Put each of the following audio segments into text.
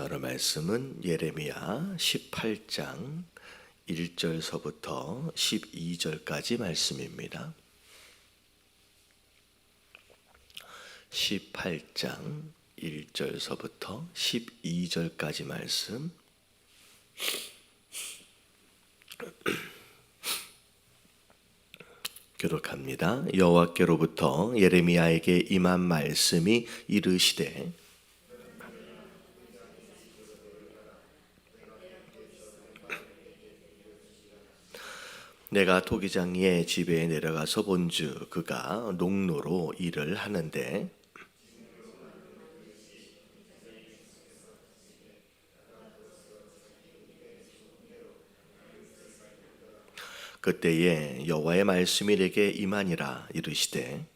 자, 오늘 말씀은 예레미야 18장 1절서부터 12절까지 말씀입니다. 18장 1절서부터 12절까지 말씀. 교독합니다. 여호와께로부터 예레미야에게 임한 말씀이 이르시되 내가 토기장의 집에 내려가서 본즉 그가 농로로 일을 하는데 그때에 여호와의 말씀이 내게 임하니라 이르시되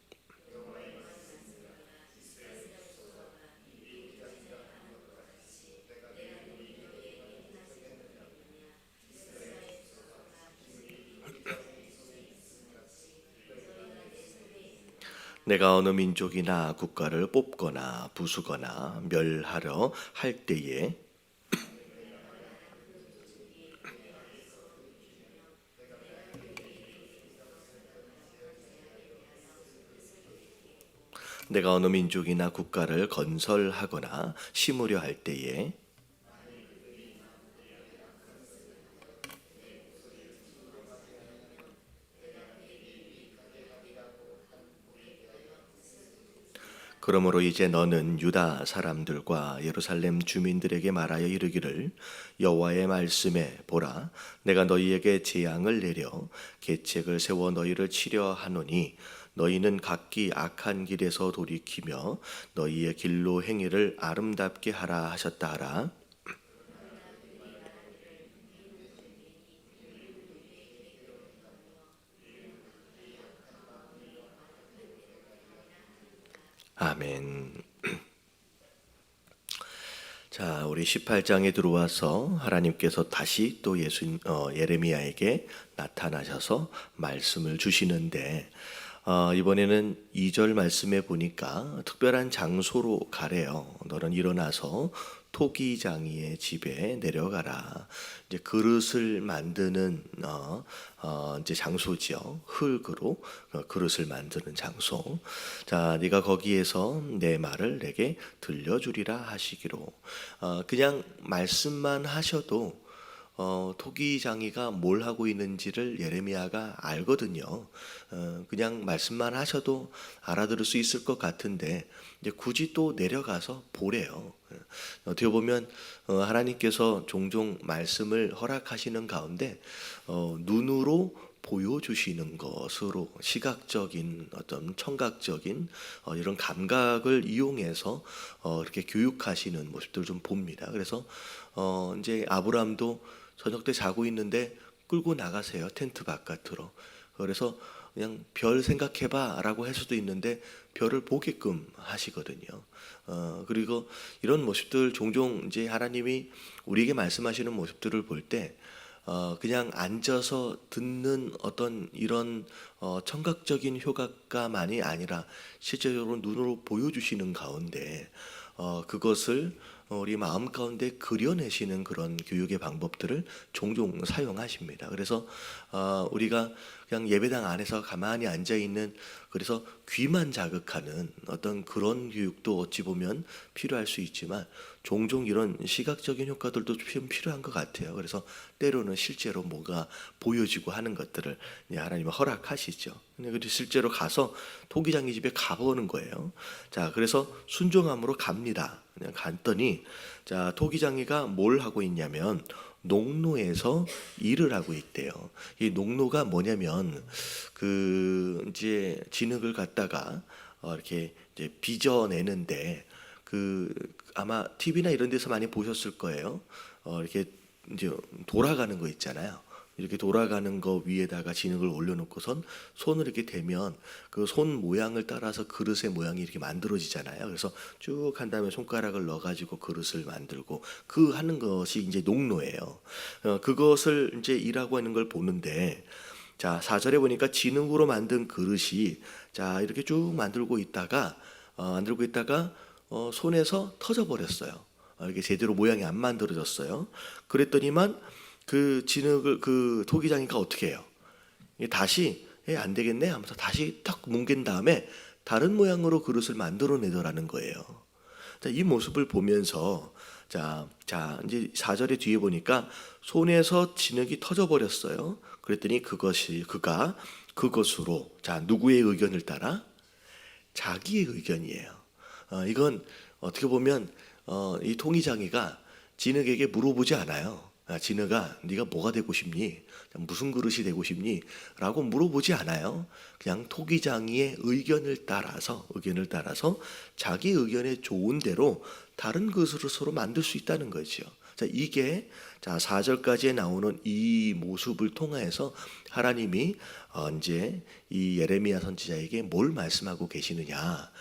내가 어느 민족이나 국가를 뽑거나 부수거나 멸하려 할 때에 내가 어느 민족이나 국가를 건설하거나 심으려 할 때에 그러므로 이제 너는 유다 사람들과 예루살렘 주민들에게 말하여 이르기를 여호와의 말씀에 보라 내가 너희에게 재앙을 내려 계책을 세워 너희를 치려 하노니 너희는 각기 악한 길에서 돌이키며 너희의 길로 행위를 아름답게 하라 하셨다 하라 아멘. 자, 우리 18장에 들어와서 하나님께서 다시 또 예수 어, 예레미야에게 나타나셔서 말씀을 주시는데 어, 이번에는 2절 말씀에 보니까 특별한 장소로 가래요. 너는 일어나서 토기장이의 집에 내려가라. 이제 그릇을 만드는 어, 어, 이제 장소지요. 흙으로 어, 그릇을 만드는 장소. 자, 네가 거기에서 내 말을 내게 들려주리라 하시기로. 어, 그냥 말씀만 하셔도 어, 토기장이가 뭘 하고 있는지를 예레미야가 알거든요. 어, 그냥 말씀만 하셔도 알아들을 수 있을 것 같은데 이제 굳이 또 내려가서 보래요. 어, 어떻게 보면 어, 하나님께서 종종 말씀을 허락하시는 가운데 어, 눈으로 보여주시는 것으로 시각적인 어떤 청각적인 어, 이런 감각을 이용해서 어, 이렇게 교육하시는 모습들을 좀 봅니다. 그래서 어, 이제 아브람도 저녁 때 자고 있는데 끌고 나가세요 텐트 바깥으로. 그래서 그냥 별 생각해봐 라고 할 수도 있는데 별을 보게끔 하시거든요. 어, 그리고 이런 모습들 종종 이제 하나님이 우리에게 말씀하시는 모습들을 볼때 어, 그냥 앉아서 듣는 어떤 이런 어, 청각적인 효과가만이 아니라 실제적으로 눈으로 보여주시는 가운데 어, 그것을 우리 마음 가운데 그려내시는 그런 교육의 방법들을 종종 사용하십니다. 그래서 어, 우리가 그냥 예배당 안에서 가만히 앉아 있는 그래서 귀만 자극하는 어떤 그런 교육도 어찌 보면 필요할 수 있지만 종종 이런 시각적인 효과들도 좀 필요한 것 같아요. 그래서 때로는 실제로 뭐가 보여지고 하는 것들을 하나님은 허락하시죠. 근데 실제로 가서 토기장이 집에 가보는 거예요. 자, 그래서 순종함으로 갑니다. 그냥 갔더니 자 토기장이가 뭘 하고 있냐면 농로에서 일을 하고 있대요. 이 농로가 뭐냐면 그 이제 진흙을 갖다가 어 이렇게 이제 빚어내는데 그 아마 TV나 이런 데서 많이 보셨을 거예요. 어 이렇게 이제 돌아가는 거 있잖아요. 이렇게 돌아가는 거 위에다가 진흙을 올려놓고선 손을 이렇게 대면 그 손 모양을 따라서 그릇의 모양이 이렇게 만들어지잖아요. 그래서 쭉 한 다음에 손가락을 넣어가지고 그릇을 만들고 그 하는 것이 이제 농로예요. 어, 그것을 이제 일하고 있는 걸 보는데 자, 4절에 보니까 진흙으로 만든 그릇이 자, 이렇게 쭉 만들고 있다가 어, 만들고 있다가 어, 손에서 터져 버렸어요. 어, 이게 제대로 모양이 안 만들어졌어요. 그랬더니만 그 진흙을 그 토기장이가 어떻게 해요? 다시 예, 안 되겠네 하면서 다시 딱 뭉갠 다음에 다른 모양으로 그릇을 만들어내더라는 거예요. 자, 이 모습을 보면서 자, 자 이제 4절의 뒤에 보니까 손에서 진흙이 터져 버렸어요. 그랬더니 그것이 그가 그것으로 자 누구의 의견을 따라 자기의 의견이에요. 어, 이건 어떻게 보면 어, 이 통이장이가 진흙에게 물어보지 않아요. 아, 진흙아, 네가 뭐가 되고 싶니? 무슨 그릇이 되고 싶니? 라고 물어보지 않아요. 그냥 토기장이의 의견을 따라서 의견을 따라서 자기 의견에 좋은 대로 다른 그릇을 서로 만들 수 있다는 거죠. 자, 이게 자, 4절까지에 나오는 이 모습을 통해서 하나님이 어, 이제 이 예레미야 선지자에게 뭘 말씀하고 계시느냐?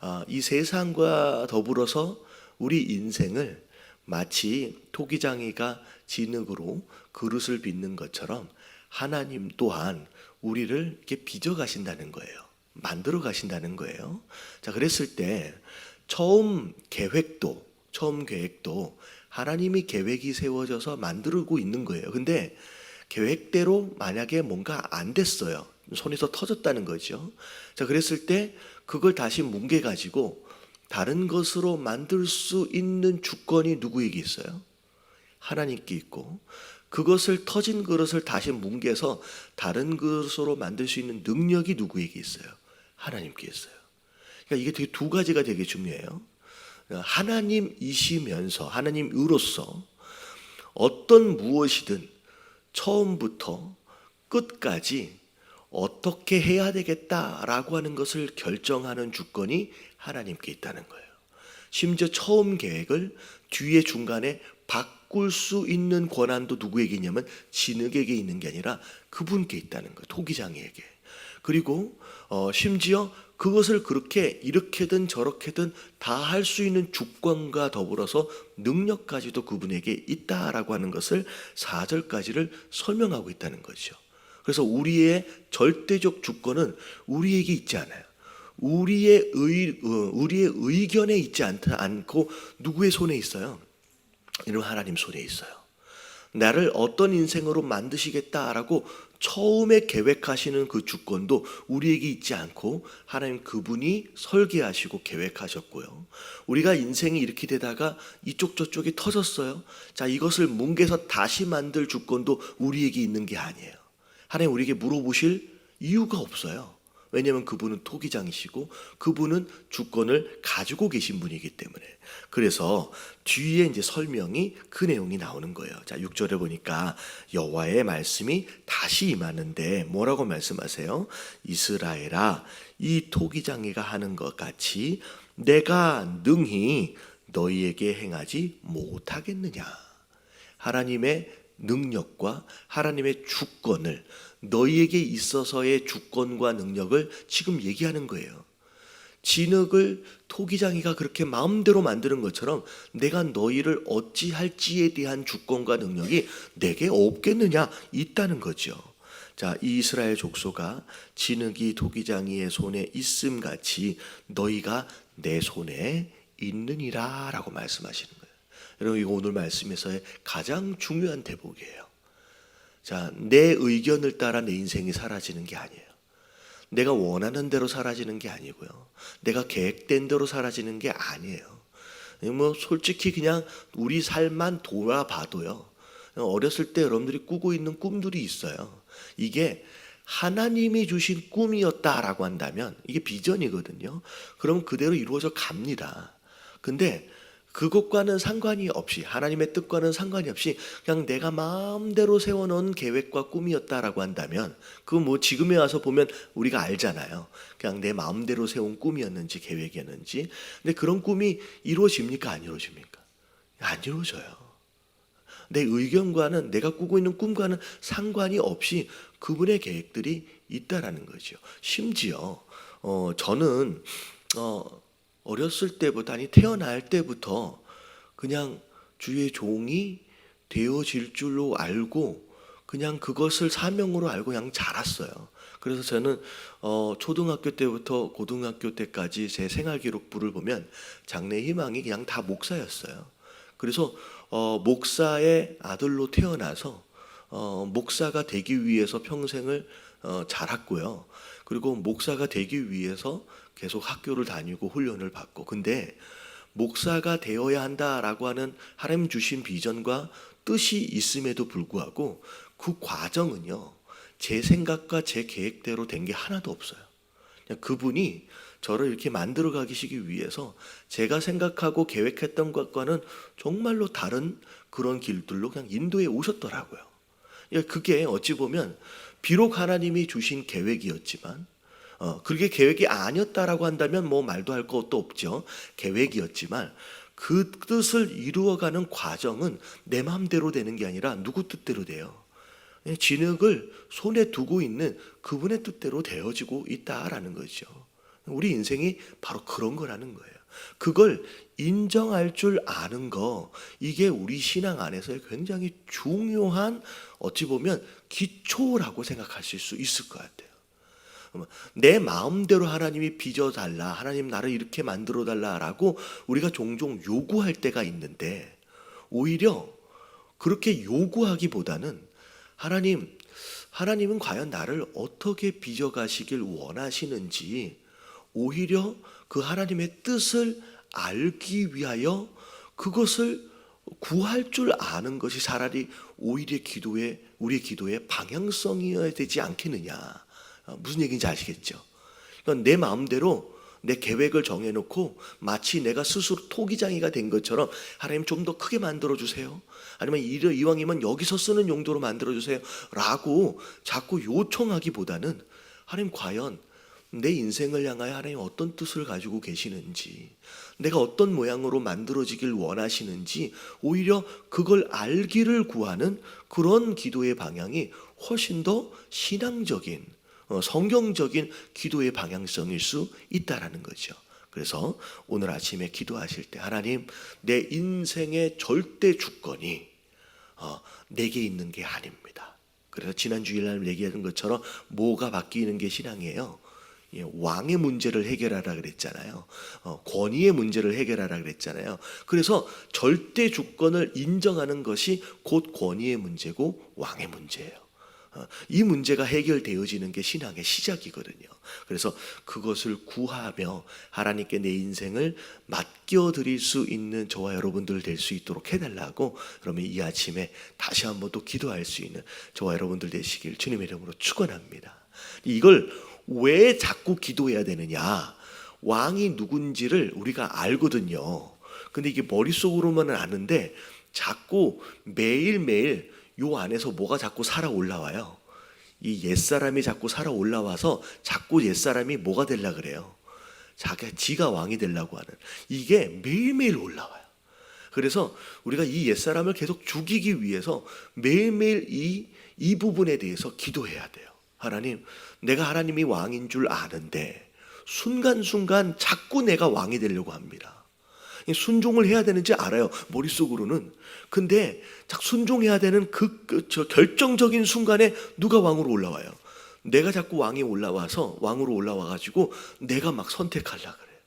아, 이 세상과 더불어서 우리 인생을 마치 토기장이가 진흙으로 그릇을 빚는 것처럼 하나님 또한 우리를 이렇게 빚어 가신다는 거예요. 만들어 가신다는 거예요. 자, 그랬을 때 처음 계획도 처음 계획도 하나님이 계획이 세워져서 만들고 있는 거예요. 근데 계획대로 만약에 뭔가 안 됐어요. 손에서 터졌다는 거죠. 자, 그랬을 때 그걸 다시 뭉개 가지고 다른 것으로 만들 수 있는 주권이 누구에게 있어요? 하나님께 있고 그것을 터진 그릇을 다시 뭉개서 다른 그릇으로 만들 수 있는 능력이 누구에게 있어요? 하나님께 있어요. 그러니까 이게 되게 두 가지가 되게 중요해요. 하나님이시면서 하나님으로서 어떤 무엇이든 처음부터 끝까지 어떻게 해야 되겠다라고 하는 것을 결정하는 주권이 하나님께 있다는 거예요. 심지어 처음 계획을 뒤에 중간에 바꿀 수 있는 권한도 누구에게 있냐면 진흙에게 있는 게 아니라 그분께 있다는 거예요. 토기장이에게. 그리고 어, 심지어 그것을 그렇게 이렇게든 저렇게든 다 할 수 있는 주권과 더불어서 능력까지도 그분에게 있다라고 하는 것을 4절까지를 설명하고 있다는 거죠. 그래서 우리의 절대적 주권은 우리에게 있지 않아요. 우리의 의 어, 우리의 의견에 있지 않다 않고 누구의 손에 있어요? 이런 하나님 손에 있어요. 나를 어떤 인생으로 만드시겠다라고 처음에 계획하시는 그 주권도 우리에게 있지 않고 하나님 그분이 설계하시고 계획하셨고요. 우리가 인생이 이렇게 되다가 이쪽 저쪽이 터졌어요. 자, 이것을 뭉개서 다시 만들 주권도 우리에게 있는 게 아니에요. 하나님 우리에게 물어보실 이유가 없어요. 왜냐하면 그분은 토기장이시고 그분은 주권을 가지고 계신 분이기 때문에 그래서 뒤에 이제 설명이 그 내용이 나오는 거예요. 자, 6절에 보니까 여호와의 말씀이 다시 임하는데 뭐라고 말씀하세요? 이스라엘아 이 토기장이가 하는 것 같이 내가 능히 너희에게 행하지 못하겠느냐? 하나님의 능력과 하나님의 주권을 너희에게 있어서의 주권과 능력을 지금 얘기하는 거예요. 진흙을 토기장이가 그렇게 마음대로 만드는 것처럼 내가 너희를 어찌할지에 대한 주권과 능력이 내게 없겠느냐 있다는 거죠. 자, 이 이스라엘 족소가 진흙이 토기장이의 손에 있음 같이 너희가 내 손에 있느니라라고 말씀하시는 거예요. 여러분 이거 오늘 말씀에서의 가장 중요한 대목이에요. 자, 내 의견을 따라 내 인생이 사라지는 게 아니에요. 내가 원하는 대로 사라지는 게 아니고요. 내가 계획된 대로 사라지는 게 아니에요. 뭐 솔직히 그냥 우리 삶만 돌아봐도요. 어렸을 때 여러분들이 꾸고 있는 꿈들이 있어요. 이게 하나님이 주신 꿈이었다라고 한다면 이게 비전이거든요. 그럼 그대로 이루어져 갑니다. 근데 그것과는 상관이 없이 하나님의 뜻과는 상관이 없이 그냥 내가 마음대로 세워놓은 계획과 꿈이었다라고 한다면 그 뭐 지금에 와서 보면 우리가 알잖아요. 그냥 내 마음대로 세운 꿈이었는지 계획이었는지. 근데 그런 꿈이 이루어집니까 안 이루어집니까? 안 이루어져요. 내 의견과는 내가 꾸고 있는 꿈과는 상관이 없이 그분의 계획들이 있다라는 거죠. 심지어 어 저는 어 어렸을 때부터 아니 태어날 때부터 그냥 주의 종이 되어질 줄로 알고 그냥 그것을 사명으로 알고 그냥 자랐어요. 그래서 저는 어 초등학교 때부터 고등학교 때까지 제 생활 기록부를 보면 장래 희망이 그냥 다 목사였어요. 그래서 어, 목사의 아들로 태어나서 어, 목사가 되기 위해서 평생을 어, 자랐고요. 그리고 목사가 되기 위해서 계속 학교를 다니고 훈련을 받고 근데 목사가 되어야 한다라고 하는 하나님 주신 비전과 뜻이 있음에도 불구하고 그 과정은요. 제 생각과 제 계획대로 된 게 하나도 없어요. 그냥 그분이 저를 이렇게 만들어 가시기 위해서 제가 생각하고 계획했던 것과는 정말로 다른 그런 길들로 그냥 인도에 오셨더라고요. 예, 그게 어찌 보면 비록 하나님이 주신 계획이었지만 어, 그게 계획이 아니었다라고 한다면 뭐 말도 할 것도 없죠. 계획이었지만 그 뜻을 이루어가는 과정은 내 마음대로 되는 게 아니라 누구 뜻대로 돼요. 예, 진흙을 손에 두고 있는 그분의 뜻대로 되어지고 있다라는 거죠. 우리 인생이 바로 그런 거라는 거예요. 그걸 인정할 줄 아는 거, 이게 우리 신앙 안에서 굉장히 중요한 어찌 보면 기초라고 생각하실 수 있을 것 같아요. 내 마음대로 하나님이 빚어달라, 하나님 나를 이렇게 만들어달라라고 우리가 종종 요구할 때가 있는데, 오히려 그렇게 요구하기보다는 하나님, 하나님은 과연 나를 어떻게 빚어가시길 원하시는지 오히려 그 하나님의 뜻을 알기 위하여 그것을 구할 줄 아는 것이 차라리 오히려 기도의 우리의 기도의 방향성이어야 되지 않겠느냐. 어, 무슨 얘기인지 아시겠죠? 그러니까 내 마음대로 내 계획을 정해놓고 마치 내가 스스로 토기장이가 된 것처럼 하나님 좀 더 크게 만들어 주세요. 아니면 이왕이면 여기서 쓰는 용도로 만들어 주세요.라고 자꾸 요청하기보다는 하나님 과연 내 인생을 향하여 하나님 어떤 뜻을 가지고 계시는지, 내가 어떤 모양으로 만들어지길 원하시는지, 오히려 그걸 알기를 구하는 그런 기도의 방향이 훨씬 더 신앙적인, 어, 성경적인 기도의 방향성일 수 있다라는 거죠. 그래서 오늘 아침에 기도하실 때 하나님 내 인생의 절대 주권이 어, 내게 있는 게 아닙니다. 그래서 지난 주일날 얘기하는 것처럼 뭐가 바뀌는 게 신앙이에요. 예, 왕의 문제를 해결하라 그랬잖아요. 어, 권위의 문제를 해결하라 그랬잖아요. 그래서 절대 주권을 인정하는 것이 곧 권위의 문제고 왕의 문제예요. 어, 이 문제가 해결되어지는 게 신앙의 시작이거든요. 그래서 그것을 구하며 하나님께 내 인생을 맡겨드릴 수 있는 저와 여러분들 될 수 있도록 해달라고 그러면 이 아침에 다시 한번 또 기도할 수 있는 저와 여러분들 되시길 주님의 이름으로 축원합니다. 이걸 왜 자꾸 기도해야 되느냐? 왕이 누군지를 우리가 알거든요. 근데 이게 머릿속으로만은 아는데 자꾸 매일매일 요 안에서 뭐가 자꾸 살아 올라와요. 이 옛사람이 자꾸 살아 올라와서 자꾸 옛사람이 뭐가 되려 그래요. 자기 지가 왕이 되려고 하는 이게 매일매일 올라와요. 그래서 우리가 이 옛사람을 계속 죽이기 위해서 매일매일 이, 이 부분에 대해서 기도해야 돼요. 하나님, 내가 하나님이 왕인 줄 아는데 순간순간 자꾸 내가 왕이 되려고 합니다. 순종을 해야 되는지 알아요. 머릿속으로는. 근데 순종해야 되는 그, 그 저 결정적인 순간에 누가 왕으로 올라와요. 내가 자꾸 왕이 올라와서 왕으로 올라와 가지고 내가 막 선택하려 그래요.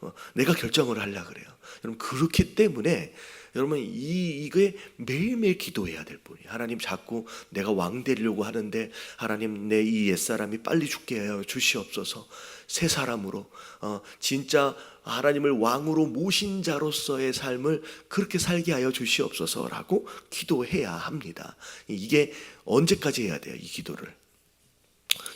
어, 내가 결정을 하려 그래요. 여러분 그렇기 때문에 여러분 이 이게 매일매일 기도해야 될 뿐이 하나님 자꾸 내가 왕 되려고 하는데 하나님 내 이 옛사람이 빨리 죽게 하여 주시옵소서 새 사람으로 어, 진짜 하나님을 왕으로 모신 자로서의 삶을 그렇게 살게 하여 주시옵소서라고 기도해야 합니다. 이게 언제까지 해야 돼요? 이 기도를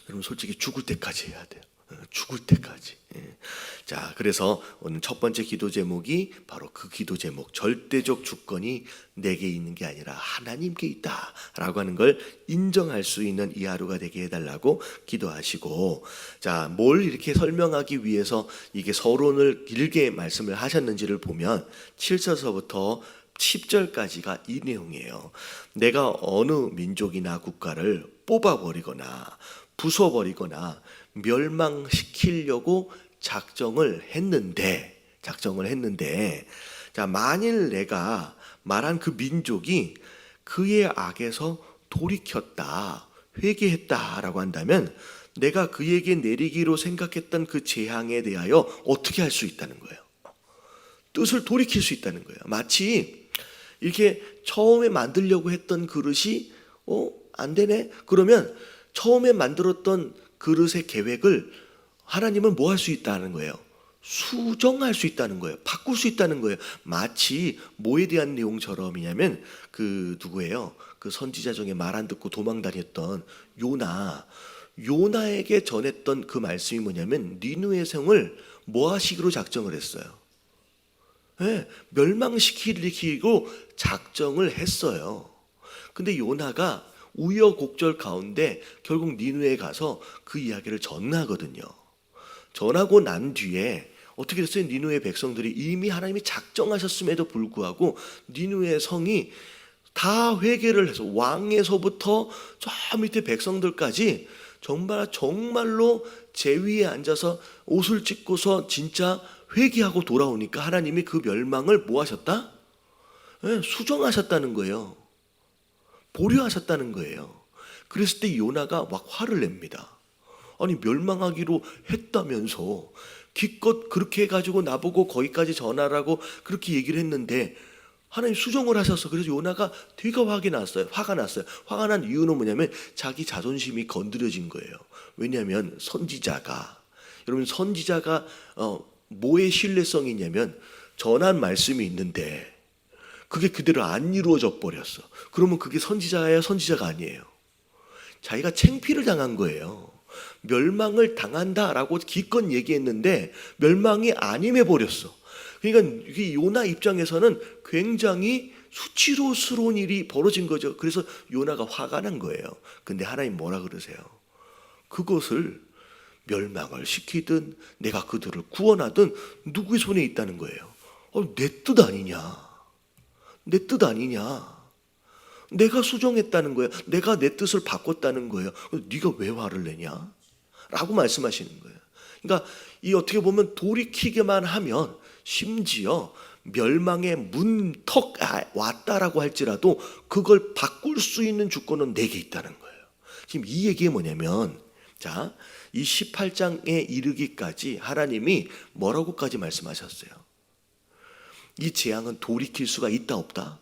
여러분 솔직히 죽을 때까지 해야 돼요. 어, 죽을 때까지. 예. 자, 그래서 오늘 첫 번째 기도 제목이 바로 그 기도 제목, 절대적 주권이 내게 있는 게 아니라 하나님께 있다라고 하는 걸 인정할 수 있는 이 하루가 되게 해달라고 기도하시고, 자, 뭘 이렇게 설명하기 위해서 이게 서론을 길게 말씀을 하셨는지를 보면 7절서부터 10절까지가 이 내용이에요. 내가 어느 민족이나 국가를 뽑아버리거나 부숴버리거나 멸망시키려고 작정을 했는데 작정을 했는데 자 만일 내가 말한 그 민족이 그의 악에서 돌이켰다 회개했다라고 한다면 내가 그에게 내리기로 생각했던 그 재앙에 대하여 어떻게 할 수 있다는 거예요. 뜻을 돌이킬 수 있다는 거예요. 마치 이렇게 처음에 만들려고 했던 그릇이 어, 안 되네. 그러면 처음에 만들었던 그릇의 계획을 하나님은 뭐 할 수 있다는 거예요? 수정할 수 있다는 거예요. 바꿀 수 있다는 거예요. 마치 뭐에 대한 내용처럼이냐면 그 누구예요? 그 선지자 중에 말 안 듣고 도망 다녔던 요나. 요나에게 전했던 그 말씀이 뭐냐면 니누의 성을 뭐 하시기로 작정을 했어요. 예, 멸망시키고 작정을 했어요. 근데 요나가 우여곡절 가운데 결국 니누에 가서 그 이야기를 전하거든요. 전하고 난 뒤에 어떻게 됐어요? 니누의 백성들이 이미 하나님이 작정하셨음에도 불구하고 니누의 성이 다 회개를 해서 왕에서부터 저 밑에 백성들까지 정말 정말로 제 위에 앉아서 옷을 찢고서 진짜 회개하고 돌아오니까 하나님이 그 멸망을 뭐 하셨다? 예, 수정하셨다는 거예요. 보류하셨다는 거예요. 그랬을 때 요나가 막 화를 냅니다. 아니 멸망하기로 했다면서 기껏 그렇게 해가지고 나보고 거기까지 전하라고 그렇게 얘기를 했는데 하나님 수정을 하셔서 그래서 요나가 되게 화가 났어요. 화가 났어요. 화가 난 이유는 뭐냐면 자기 자존심이 건드려진 거예요. 왜냐하면 선지자가 여러분 선지자가 어, 뭐의 신뢰성이 있냐면 전한 말씀이 있는데 그게 그대로 안 이루어져 버렸어. 그러면 그게 선지자야 선지자가 아니에요. 자기가 챙피를 당한 거예요. 멸망을 당한다라고 기껏 얘기했는데 멸망이 아님해 버렸어. 그러니까 이 요나 입장에서는 굉장히 수치로스러운 일이 벌어진 거죠. 그래서 요나가 화가 난 거예요. 근데 하나님 뭐라 그러세요? 그것을 멸망을 시키든 내가 그들을 구원하든 누구의 손에 있다는 거예요. 어, 내 뜻 아니냐? 내 뜻 아니냐? 내가 수정했다는 거예요. 내가 내 뜻을 바꿨다는 거예요. 네가 왜 화를 내냐? 라고 말씀하시는 거예요. 그러니까 이 어떻게 보면 돌이키게만 하면 심지어 멸망의 문턱 왔다라고 할지라도 그걸 바꿀 수 있는 주권은 내게 있다는 거예요. 지금 이 얘기가 뭐냐면 자, 이 18장에 이르기까지 하나님이 뭐라고까지 말씀하셨어요? 이 재앙은 돌이킬 수가 있다 없다?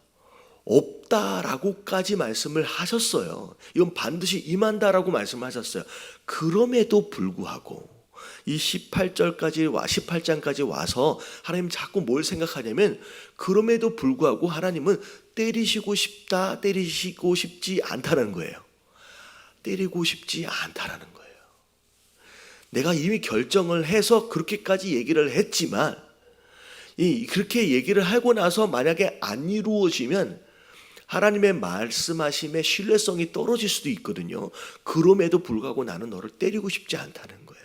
없다라고까지 말씀을 하셨어요. 이건 반드시 임한다라고 말씀하셨어요. 그럼에도 불구하고 이 18절까지 와 18장까지 와서 하나님 자꾸 뭘 생각하냐면 그럼에도 불구하고 하나님은 때리시고 싶다 때리시고 싶지 않다는 거예요. 때리고 싶지 않다라는 거예요. 내가 이미 결정을 해서 그렇게까지 얘기를 했지만 이 그렇게 얘기를 하고 나서 만약에 안 이루어지면 하나님의 말씀하심의 신뢰성이 떨어질 수도 있거든요. 그럼에도 불구하고 나는 너를 때리고 싶지 않다는 거예요.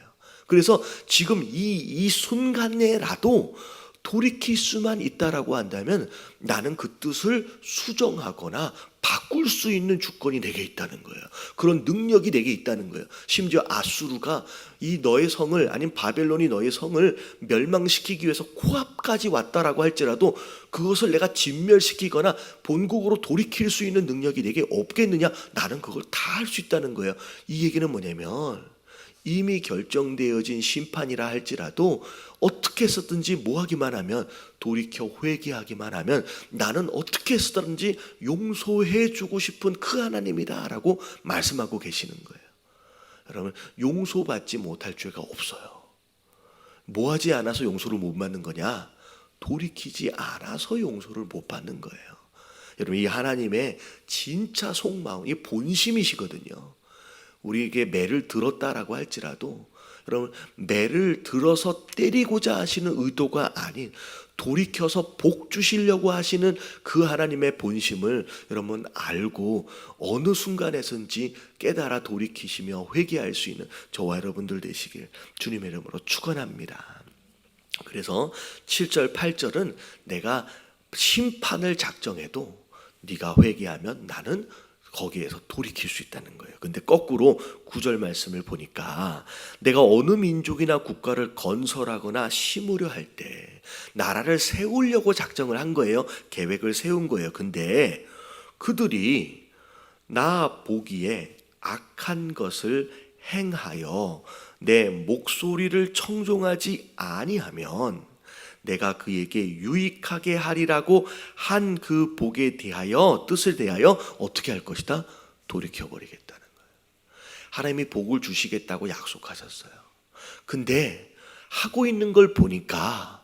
그래서 지금 이, 이 순간에라도 돌이킬 수만 있다라고 한다면 나는 그 뜻을 수정하거나 바꿀 수 있는 주권이 내게 있다는 거예요. 그런 능력이 내게 있다는 거예요. 심지어 아수르가 이 너의 성을 아니면 바벨론이 너의 성을 멸망시키기 위해서 코앞까지 왔다라고 할지라도 그것을 내가 진멸시키거나 본국으로 돌이킬 수 있는 능력이 내게 없겠느냐? 나는 그걸 다 할 수 있다는 거예요. 이 얘기는 뭐냐면 이미 결정되어진 심판이라 할지라도 어떻게 해서든지 뭐 하기만 하면 돌이켜 회개하기만 하면 나는 어떻게 해서든지 용서해 주고 싶은 그 하나님이다라고 말씀하고 계시는 거예요. 여러분 용서받지 못할 죄가 없어요. 뭐 하지 않아서 용서를 못 받는 거냐? 돌이키지 않아서 용서를 못 받는 거예요. 여러분 이 하나님의 진짜 속마음, 이 본심이시거든요. 우리에게 매를 들었다라고 할지라도 여러분 매를 들어서 때리고자 하시는 의도가 아닌 돌이켜서 복 주시려고 하시는 그 하나님의 본심을 여러분 알고 어느 순간에선지 깨달아 돌이키시며 회개할 수 있는 저와 여러분들 되시길 주님의 이름으로 축원합니다. 그래서 7절 8절은 내가 심판을 작정해도 네가 회개하면 나는 거기에서 돌이킬 수 있다는 거예요. 근데 거꾸로 구절 말씀을 보니까 내가 어느 민족이나 국가를 건설하거나 심으려 할 때 나라를 세우려고 작정을 한 거예요. 계획을 세운 거예요. 근데 그들이 나 보기에 악한 것을 행하여 내 목소리를 청종하지 아니하면 내가 그에게 유익하게 하리라고 한 그 복에 대하여 뜻을 대하여 어떻게 할 것이다 돌이켜 버리겠다는 거예요. 하나님이 복을 주시겠다고 약속하셨어요. 근데 하고 있는 걸 보니까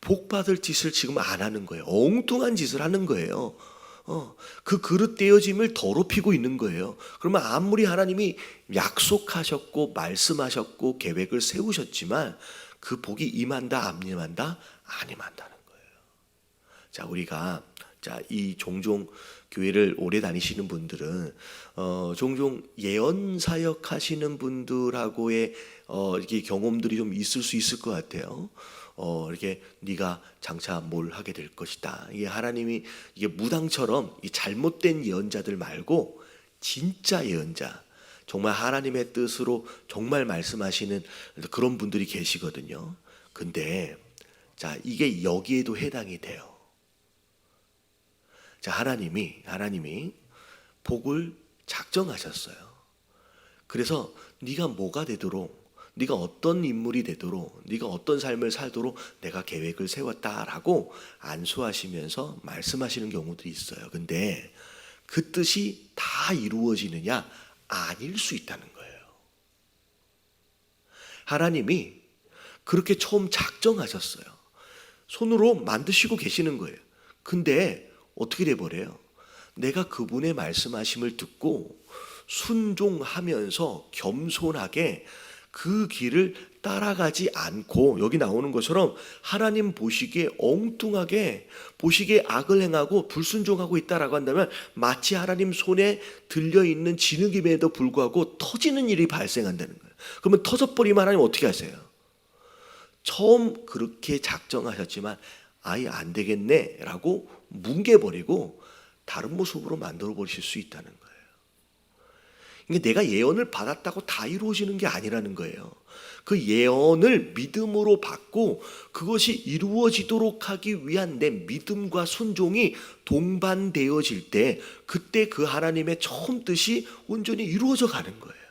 복 받을 짓을 지금 안 하는 거예요. 엉뚱한 짓을 하는 거예요. 어, 그 그릇 떼어짐을 더럽히고 있는 거예요. 그러면 아무리 하나님이 약속하셨고 말씀하셨고 계획을 세우셨지만 그 복이 임한다 안 임한다 안 임한다는 거예요. 자 우리가 자 이 종종 교회를 오래 다니시는 분들은 어 종종 예언 사역 하시는 분들하고의 어 이렇게 경험들이 좀 있을 수 있을 것 같아요. 어 이렇게 네가 장차 뭘 하게 될 것이다. 이게 하나님이 이게 무당처럼 이 잘못된 예언자들 말고 진짜 예언자, 정말 하나님의 뜻으로 정말 말씀하시는 그런 분들이 계시거든요. 근데 자 이게 여기에도 해당이 돼요. 자 하나님이 하나님이 복을 작정하셨어요. 그래서 네가 뭐가 되도록 네가 어떤 인물이 되도록 네가 어떤 삶을 살도록 내가 계획을 세웠다라고 안수하시면서 말씀하시는 경우들이 있어요. 근데 그 뜻이 다 이루어지느냐 아닐 수 있다는 거예요. 하나님이 그렇게 처음 작정하셨어요. 손으로 만드시고 계시는 거예요. 근데 어떻게 돼 버려요? 내가 그분의 말씀하심을 듣고 순종하면서 겸손하게 그 길을 따라가지 않고 여기 나오는 것처럼 하나님 보시기에 엉뚱하게 보시기에 악을 행하고 불순종하고 있다라고 한다면 마치 하나님 손에 들려 있는 진흙임에도 불구하고 터지는 일이 발생한다는 거예요. 그러면 터져버리면 하나님 어떻게 하세요? 처음 그렇게 작정하셨지만 아예 안 되겠네라고 뭉개버리고 다른 모습으로 만들어 버리실 수 있다는 거예요. 이게 내가 예언을 받았다고 다 이루어지는 게 아니라는 거예요. 그 예언을 믿음으로 받고 그것이 이루어지도록 하기 위한 내 믿음과 순종이 동반되어질 때 그때 그 하나님의 처음 뜻이 온전히 이루어져 가는 거예요.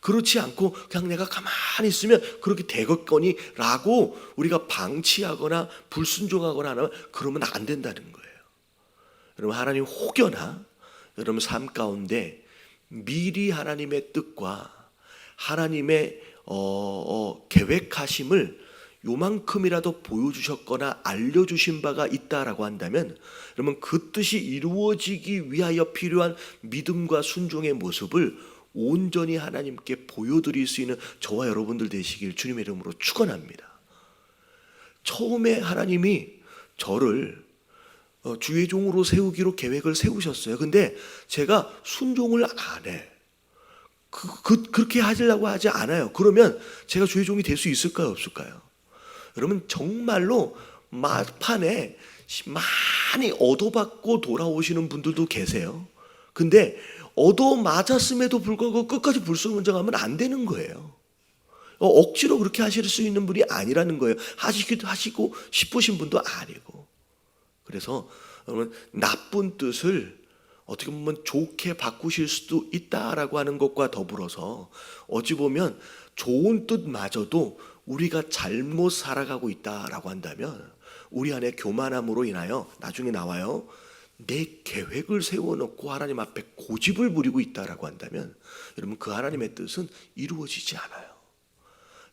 그렇지 않고 그냥 내가 가만히 있으면 그렇게 되겠거니라고 우리가 방치하거나 불순종하거나 하면 그러면 안 된다는 거예요. 여러분 하나님 혹여나 여러분 삶 가운데 미리 하나님의 뜻과 하나님의 어, 어, 계획하심을 요만큼이라도 보여주셨거나 알려주신 바가 있다라고 한다면 여러분 그 뜻이 이루어지기 위하여 필요한 믿음과 순종의 모습을 온전히 하나님께 보여드릴 수 있는 저와 여러분들 되시길 주님의 이름으로 축원합니다. 처음에 하나님이 저를 어, 주의 종으로 세우기로 계획을 세우셨어요. 근데 제가 순종을 안 해. 그, 그, 그렇게 하려고 하지 않아요. 그러면 제가 주의 종이 될 수 있을까요? 없을까요? 여러분, 정말로 막판에 많이 얻어받고 돌아오시는 분들도 계세요. 근데 얻어 맞았음에도 불구하고 끝까지 불순종하면 안 되는 거예요. 어, 억지로 그렇게 하실 수 있는 분이 아니라는 거예요. 하시기도 하시고 싶으신 분도 아니고. 그래서 여러분 나쁜 뜻을 어떻게 보면 좋게 바꾸실 수도 있다라고 하는 것과 더불어서 어찌 보면 좋은 뜻마저도 우리가 잘못 살아가고 있다라고 한다면 우리 안에 교만함으로 인하여 나중에 나와요. 내 계획을 세워놓고 하나님 앞에 고집을 부리고 있다라고 한다면 여러분 그 하나님의 뜻은 이루어지지 않아요.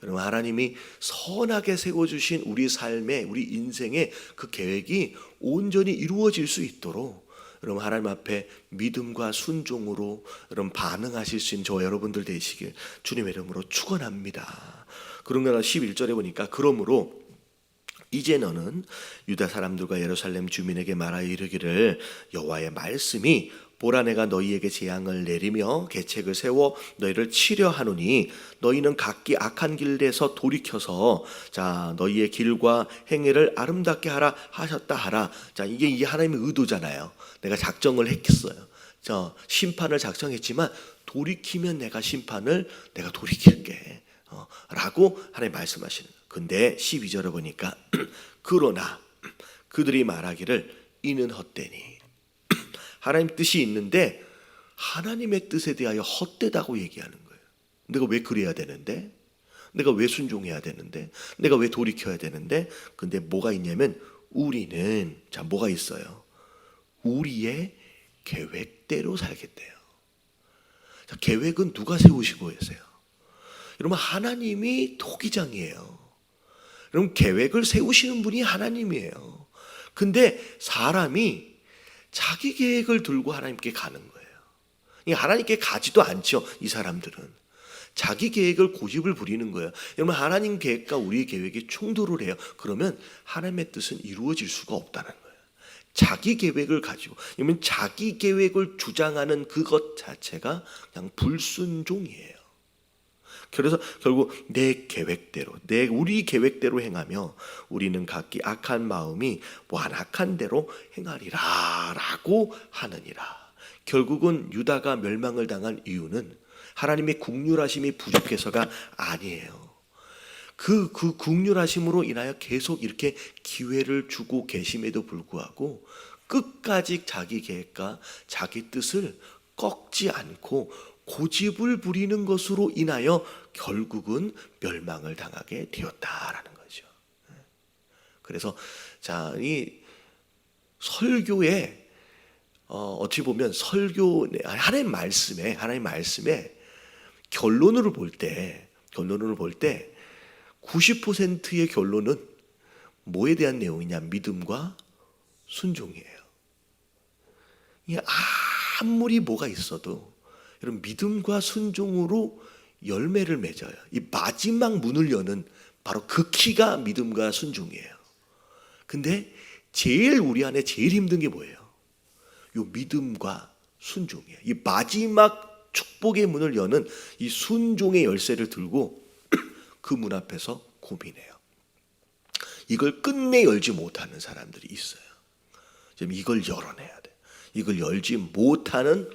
여러분 하나님이 선하게 세워주신 우리 삶의 우리 인생의 그 계획이 온전히 이루어질 수 있도록 여러분 하나님 앞에 믿음과 순종으로 여러분 반응하실 수 있는 저 여러분들 되시길 주님의 이름으로 축원합니다. 그런가 11절에 보니까 그러므로 이제 너는 유다 사람들과 예루살렘 주민에게 말하여 이르기를 여호와의 말씀이 보라 내가 너희에게 재앙을 내리며 계책을 세워 너희를 치려 하노니 너희는 각기 악한 길에서 돌이켜서 자 너희의 길과 행위를 아름답게 하라 하셨다 하라 자 이게 이 하나님의 의도잖아요 내가 작정을 했겠어요 저 심판을 작정했지만 돌이키면 내가 심판을 내가 돌이킬게 어, 라고 하나님 말씀하시는 근데 12절에 보니까 그러나 그들이 말하기를 이는 헛되니 하나님 뜻이 있는데 하나님의 뜻에 대하여 헛되다고 얘기하는 거예요. 내가 왜 그래야 되는데? 내가 왜 순종해야 되는데? 내가 왜 돌이켜야 되는데? 근데 뭐가 있냐면 우리는 자 뭐가 있어요? 우리의 계획대로 살겠대요. 자, 계획은 누가 세우시고 계세요? 여러분 하나님이 토기장이에요. 여러분 계획을 세우시는 분이 하나님이에요. 근데 사람이 자기 계획을 들고 하나님께 가는 거예요. 이 하나님께 가지도 않죠. 이 사람들은 자기 계획을 고집을 부리는 거예요. 여러분 하나님 계획과 우리 계획이 충돌을 해요. 그러면 하나님의 뜻은 이루어질 수가 없다는 거예요. 자기 계획을 가지고 그러면 자기 계획을 주장하는 그것 자체가 그냥 불순종이에요. 그래서 결국 내 계획대로 내 우리 계획대로 행하며 우리는 각기 악한 마음이 완악한 대로 행하리라라고 하느니라. 결국은 유다가 멸망을 당한 이유는 하나님의 국률하심이 부족해서가 아니에요. 그, 그 국률하심으로 인하여 계속 이렇게 기회를 주고 계심에도 불구하고 끝까지 자기 계획과 자기 뜻을 꺾지 않고 고집을 부리는 것으로 인하여 결국은 멸망을 당하게 되었다라는 거죠. 그래서 자, 이 설교에 어, 어찌 보면 설교 하나님 말씀에 하나님 말씀에 결론으로 볼 때 결론으로 볼 때 90%의 결론은 뭐에 대한 내용이냐 믿음과 순종이에요. 아무리 뭐가 있어도 여러분 믿음과 순종으로 열매를 맺어요. 이 마지막 문을 여는 바로 그 키가 믿음과 순종이에요. 근데 제일 우리 안에 제일 힘든 게 뭐예요? 요 믿음과 순종이에요. 이 마지막 축복의 문을 여는 이 순종의 열쇠를 들고 그 문 앞에서 고민해요. 이걸 끝내 열지 못하는 사람들이 있어요. 지금 이걸 열어내야 돼. 이걸 열지 못하는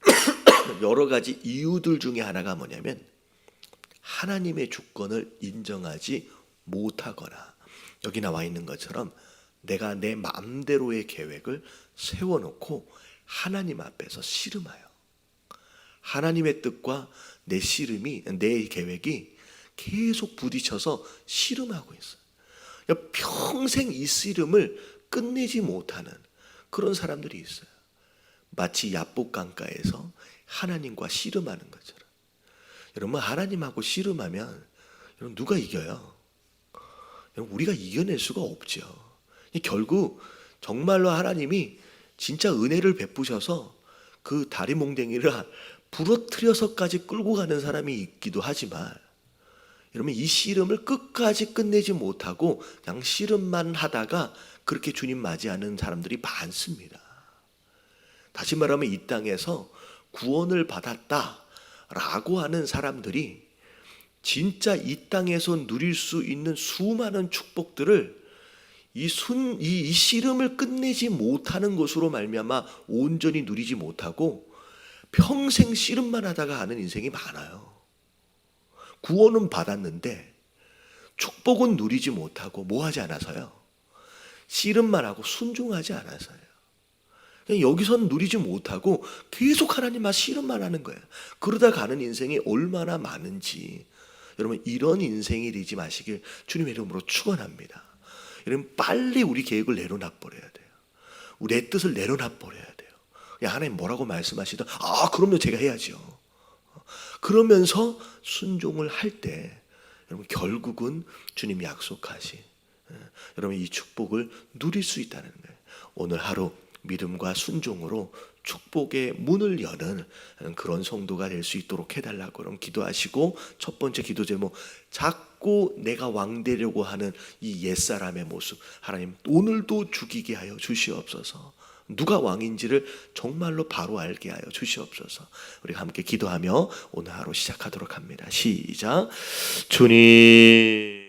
여러 가지 이유들 중에 하나가 뭐냐면 하나님의 주권을 인정하지 못하거나 여기 나와 있는 것처럼 내가 내 마음대로의 계획을 세워놓고 하나님 앞에서 씨름하여 하나님의 뜻과 내 씨름이 내 계획이 계속 부딪혀서 씨름하고 있어요. 그러니까 평생 이 씨름을 끝내지 못하는 그런 사람들이 있어요. 마치 야복강가에서 하나님과 씨름하는 것처럼. 여러분 하나님하고 씨름하면 여러분 누가 이겨요? 여러분 우리가 이겨낼 수가 없죠. 결국 정말로 하나님이 진짜 은혜를 베푸셔서 그 다리 몽댕이를 부러뜨려서까지 끌고 가는 사람이 있기도 하지만 여러분 이 씨름을 끝까지 끝내지 못하고 그냥 씨름만 하다가 그렇게 주님 맞이하는 사람들이 많습니다. 다시 말하면 이 땅에서 구원을 받았다라고 하는 사람들이 진짜 이 땅에서 누릴 수 있는 수많은 축복들을 이 순, 이, 이 씨름을 끝내지 못하는 것으로 말미암아 온전히 누리지 못하고 평생 씨름만 하다가 하는 인생이 많아요. 구원은 받았는데 축복은 누리지 못하고 뭐 하지 않아서요? 씨름만 하고 순종하지 않아서요. 여기선 누리지 못하고 계속 하나님만 씨름만 하는 거예요. 그러다 가는 인생이 얼마나 많은지 여러분 이런 인생이 되지 마시길 주님의 이름으로 축원합니다. 여러분 빨리 우리 계획을 내려놔 버려야 돼요. 내 뜻을 내려놔 버려야 돼요. 야, 하나님 뭐라고 말씀하시던 아 그럼요 제가 해야죠. 그러면서 순종을 할 때 여러분 결국은 주님이 약속하신 예, 여러분 이 축복을 누릴 수 있다는 거예요. 오늘 하루 믿음과 순종으로 축복의 문을 여는 그런 성도가 될 수 있도록 해달라고 그럼 기도하시고 첫 번째 기도 제목 자꾸 내가 왕 되려고 하는 이 옛사람의 모습 하나님 오늘도 죽이게 하여 주시옵소서 누가 왕인지를 정말로 바로 알게 하여 주시옵소서. 우리가 함께 기도하며 오늘 하루 시작하도록 합니다. 시작. 주님